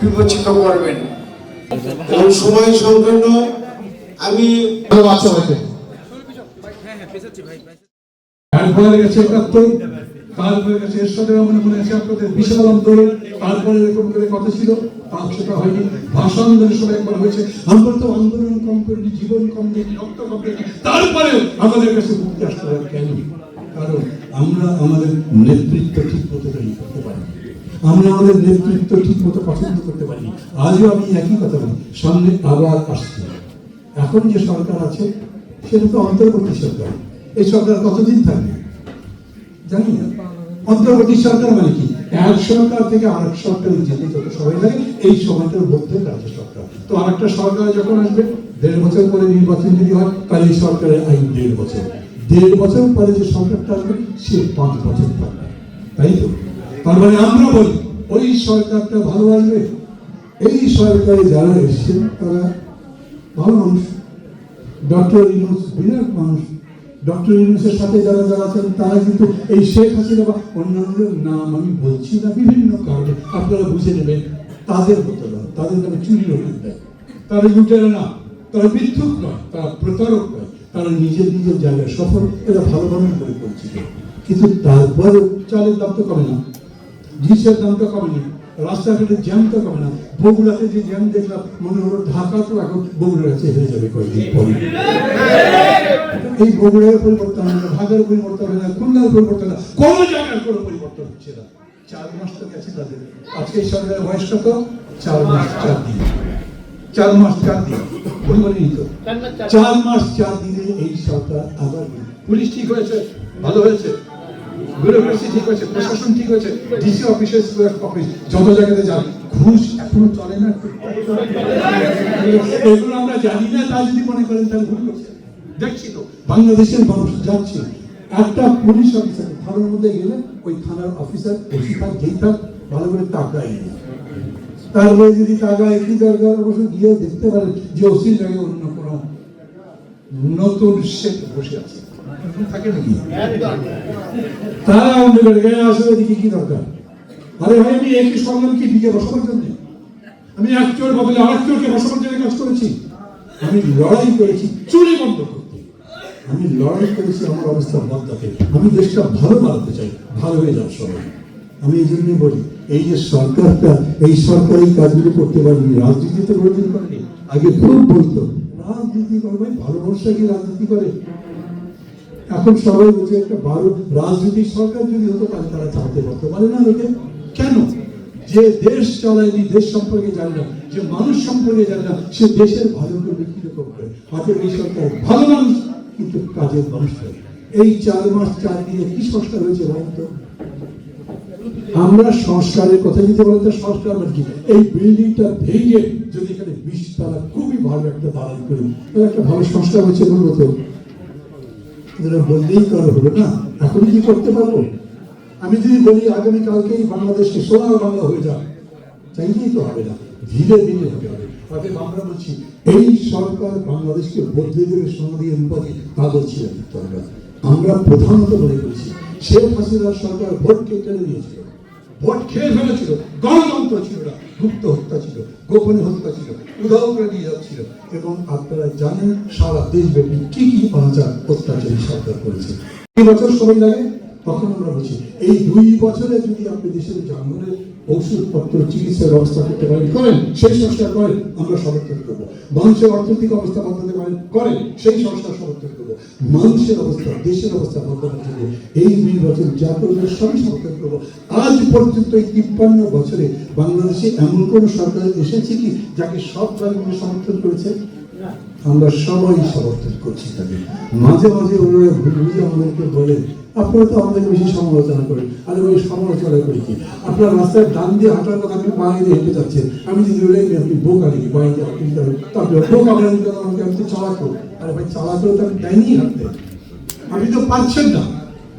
বিবেচিত করবেন। এবং সময় সংকীর্ণ আমি তারপরে গেছে একাত্তর তারপরে গেছে এরশাদের মনে মনে আছে আপনাদের বিশাল আন্দোলন তারপরে এরকম করে কথা ছিল তার সেটা হয়নি। ভাষা আন্দোলন সবাই একবার হয়েছে। আমরা তো আন্দোলন কম করিনি জীবন কম দিইনি রক্ত কম দিইনি তারপরে আমাদের কাছে মুক্তি আসতে হবে কেন? কারণ আমরা আমাদের নেতৃত্ব ঠিক মতো করতে পারি আমরা আমাদের নেতৃত্ব ঠিক মতো পছন্দ করতে পারি আজও আমি একই কথা বলি, সামনে আবার আসছে। এখন যে সরকার আছে, সেটা তো অন্তর্বর্তী সরকার। এই সরকার কতদিন থাকবে? জানি না। অন্তর্বর্তী সরকার মানে কি? এক সরকার থেকে আরেক সরকার যেতে যত সময় লাগে এই সময়টার মধ্যে রাজ্য সরকার। তো আরেকটা সরকার যখন আসবে, দেড় বছর পরে নির্বাচন যদি হয়, তাহলে এই সরকারের আইন দেড় বছর। দেড় বছর পরে যে সরকারটা আসবে, সে পাঁচ বছর থাকবে। তাই তো? তার মানে আমরা বলি, ওই সরকারটা ভালো আসবে এই সরকারে যারা এসছেন, তারা ভালো মানুষ। ডক্টর ইউনুস বিরাট মানুষ। ডক্টর ইউনুসের সাথে যারা যারা আছেন, তারা কিন্তু এই শেখ হাসিনা বা অন্যান্যদের নাম আমি বলছি না, বিভিন্ন কারণে। আপনারা বুঝে নেবেন, তাদের মতো না। তাদের নামে চুরি রোহিত দেয়। তারা লুটেরা না। তারা বিদ্যুৎ নয়। তারা প্রতারক নয়। তারা নিজের নিজের জায়গায় সফল। এরা ভালোভাবে বলে পরিচিত কিন্তু তারপরেও চালের দাম তো কমে না। জিনিসের দাম তো কমে না রাস্তাঘাটে জ্যাম তো কমে না। বগুড়াতে যে জ্যাম দেখলাম মনে হলো ঢাকা তো এখন বগুড়ার কাছে হেরে যাবে কয়েকদিন পরে। এই বগুড়ার পরিবর্তন হবে না ঢাকার পরিবর্তন হবে না খুলনার পরিবর্তন হবে না কোনো জায়গার কোনো পরিবর্তন হচ্ছে না। চার মাস তো গেছে তাদের। আজকে সরকারের বয়স কত? চার মাস চার দিন। চার মাস চার দিন। ভুল তো। চার মাস চার দিনে। এই সরকার আবার পুলিশ ঠিক হয়েছে? ভালো হয়েছে? ঠিক প্রশাসন ঠিক ডিসি অফিস যত জায়গাতে যান, ঘুষ এখনও চলে না। এগুলো আমরা জানি না, তা যদি মনে করেন, তাহলে ভুল দেখছি তো, বাংলাদেশের মানুষ যাচ্ছে, একটা পুলিশ অফিসার থানার মধ্যে গেলে, ওই থানার অফিসার ভালো করে তাকাই না। তারপরে যদি তাকায়, কি দরকার? অবশ্য গিয়ে দেখতে পারেন যে ওসির জায়গায় অন্য কোনো নতুন বসে আছে। তারা দিকে কি দরকার? আরে ভাই, আমি সংগ্রামকে দিকে জন্য। আমি এক চোর বদলে আরেক চোরকে জন্য কাজ করেছি। আমি লড়াই করেছি, চুরি বন্ধ করতে। আমি লড়াই করেছি, আমার অবস্থা বদলাতে আমি দেশটা ভালো বানাতে চাই, ভালো হয়ে যাও সবাই। আমি এই জন্যই বলি, এই যে সরকারটা, এই সরকার এই কাজগুলো করতে পারেনি, রাজনীতিতে কোনোদিন করেনি আগে খুব বলতো, রাজনীতি করবে, ভালো মানুষরা কি রাজনীতি করে? এখন সবাই বলছে একটা ভালো রাজনৈতিক সরকার যদি হতো, তাহলে তারা চালাতে পারতো। পারে না লোকে। কেন? যে দেশ চালায়নি, দেশ সম্পর্কে জানে না। যে মানুষ সম্পর্কে জানে না, সে দেশের ভালো করবে। কীরকম করে হাতে এই সরকার ভালো মানুষ, কিন্তু কাজের মানুষ নয়। এই চার মাস, চার দিনে কি সংস্কার হয়েছে বলেন আমরা সংস্কারের কথা যদি বলেন তো সংস্কার মানে কি? এই বিল্ডিংটা ভেঙে যদি এখানে বিশ তারা খুবই ভালো একটা দালান করি একটা ভালো সংস্কার হয়েছে বলব বললেই তো না। কি করতে পারব? আমি যদি বলি আগামী কালকেই বাংলাদেশকে সোনার বাংলা হয়ে চাইলেই তো হবে না। ধীরে ধীরে হতে হবে আমরা বলছি, এই সরকার বাংলাদেশকে বদলে দেবে তা আমরা প্রধানত মনে করছি, শেখ হাসিনার সরকার ভোটকে কেড়ে নিয়েছিল? ভোট খেয়ে ফেলেছিল। গণতন্ত্র ছিল না গুপ্ত হত্যা ছিল, গোপনে হত্যা ছিল। যাচ্ছিল এবং আপনারা জানেন সারা দেশব্যাপী কি কি অনাচার অত্যাচারী সরকার করেছে। বছর সময় লাগে, তখন আমরা বলছি, এই দুই বছরে যদি আপনি দেশের জঙ্গলের ওষুধপত্র চিকিৎসার ব্যবস্থা করতে পারেন, করেন, সেই সংস্কার করেন, আমরা সমর্থন করব। মানুষের অর্থনৈতিক অবস্থা বদলাতে পারেন, করেন, সেই সংস্কার মানুষের অবস্থা, দেশের অবস্থা বদলানোর জন্য এই দুই বছর যা করবে সবই সমর্থন করব, আজ পর্যন্ত এই তিপ্পান্ন বছরে বাংলাদেশে এমন কোন সরকার এসেছে কি, যাকে সব দলগুলো সমর্থন করেছে? আমরা সবাই সমর্থন করছি তাকে। মাঝে মাঝে ওনারা বুঝে আমাদেরকে বলেন আপনারা তো আমাদের বেশি সমালোচনা করেন। আর ওই সমালোচনা করি কি? আপনার রাস্তায় ডান দিয়ে হাঁটার কথা আপনি বাঁ দিয়ে হেঁটে যাচ্ছেন। আমি যদি বলে আপনি বোকা নাকি? বাঁ দিয়ে আপনি তারপরে বোকা বলেন আমাকে, আপনি চালাকো আরে ভাই চালাকেও তো আমি দেয়নি হাঁটতে। আপনি তো পাচ্ছেন না।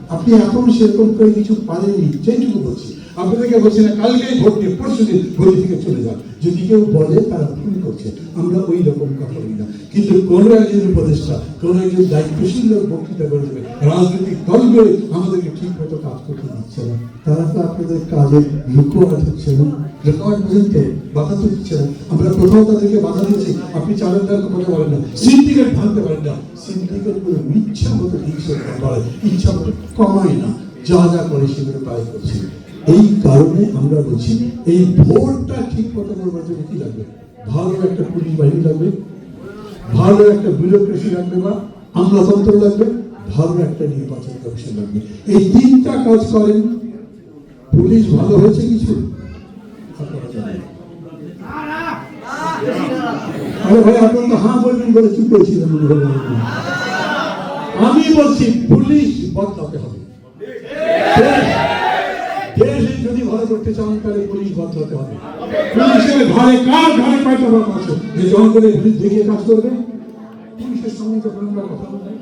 আপনি এখন সেরকম করে কিছু পারেননি। সেইটুকু বলছি। আপনাদেরকে বলছি না কালকেই ভোট, পরশু দিন গলি থেকে চলে যান। যদি কেউ বলে, তারা ভুল করছে। আমরা ওই রকম কথা বলি না। কিন্তু কোন একজন উপদেষ্টা, কোন একজন দায়িত্বশীল লোক বক্তৃতা করে দেবে? রাজনৈতিক দলগুলো আমাদেরকে ঠিক মতো কাজ করতে দিচ্ছে না। তারা তো আপনাদের কাজে লুকোয়াট হচ্ছে না। রেকর্ড পর্যন্ত বাধা তো দিচ্ছে না। আমরা কোথাও তাদেরকে বাধা দিচ্ছি। আপনি চালের না। সিন্ডিকেট ভাঙতে পারেন না। ইচ্ছা মতো ইচ্ছা মতো কমায় না। যা যা করে সেগুলো তাই করছে। এই কারণে আমরা বলছি, এই ভোটটা ঠিক মতো করবার জন্য কি লাগবে? ভালো একটা পুলিশ বাহিনী লাগবে, ভালো একটা ব্যুরোক্রেসি লাগবে বা আমলাতন্ত্র লাগবে, ভালো একটা নির্বাচন কমিশন লাগবে। এই তিনটা কাজ করেন, পুলিশ ভালো হয়েছে কিছু। আমি বলছি, পুলিশ বদলাতে হবে। ভালো করতে চান, তাহলে পুলিশ বদলাতে হবে। পুলিশের ঘরে কার ঘরে পাইতে আছে যে জঙ্গলের বিরুদ্ধে গিয়ে কাজ করবে। পুলিশের সঙ্গে যখন আমরা কথা বলব